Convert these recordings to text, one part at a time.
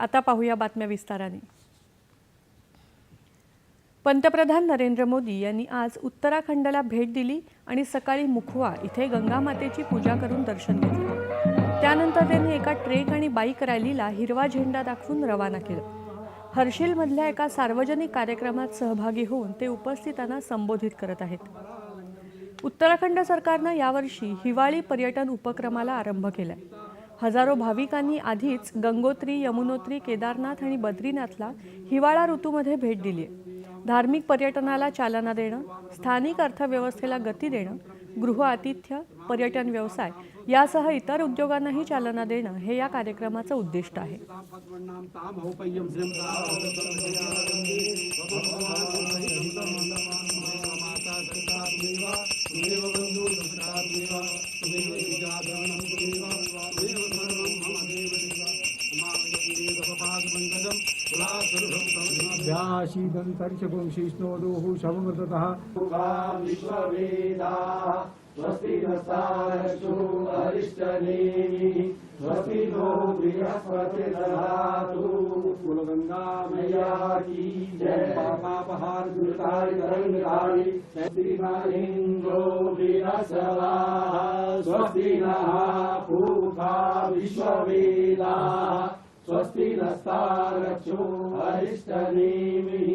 आता पाहूया बातम्या विस्ताराने. पंतप्रधान नरेंद्र मोदी यांनी आज उत्तराखंडला भेट दिली आणि सकाळी मुखवा इथे गंगा मातेची पूजा करून दर्शन घेतलं. त्यानंतर त्यांनी एका ट्रेक आणि बाईक रॅलीला हिरवा झेंडा दाखवून रवाना केलं. हर्षिलमधल्या एका सार्वजनिक कार्यक्रमात सहभागी होऊन ते उपस्थितांना संबोधित करत आहेत. उत्तराखंड सरकारनं यावर्षी हिवाळी पर्यटन उपक्रमाला आरंभ केलाय. हजारो भाविकांनी आधीच गंगोत्री यमुनोत्री केदारनाथ आणि बद्रीनाथला हिवाळा ऋतूमध्ये भेट दिली आहे. धार्मिक पर्यटनाला चालना देणं स्थानिक अर्थव्यवस्थेला गती देणं गृह आतिथ्य पर्यटन व्यवसाय यासह इतर उद्योगांनाही चालना देणं हे या कार्यक्रमाचं उद्दिष्ट आहे. मामयदेवपादपङ्कजं शवमृततः स्वस्ति नस्तारक्षो अरिष्टनेमिः स्वस्ति नो बृहस्पतिर्दधातु कुलगङ्गामया की जय पापापहार दुर्गाय तरङ्गाय श्रीनारेन्द्रो बृहस्पतिः स्वस्ति नः पूषा विश्ववेदाः स्वस्ति नस्तारक्षो अरिष्टनेमिः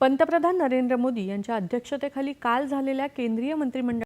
पंतप्रधान नरेंद्र मोदी यांच्या अध्यक्षतेखाली काल झालेल्या केंद्रीय मंत्रिमंडळ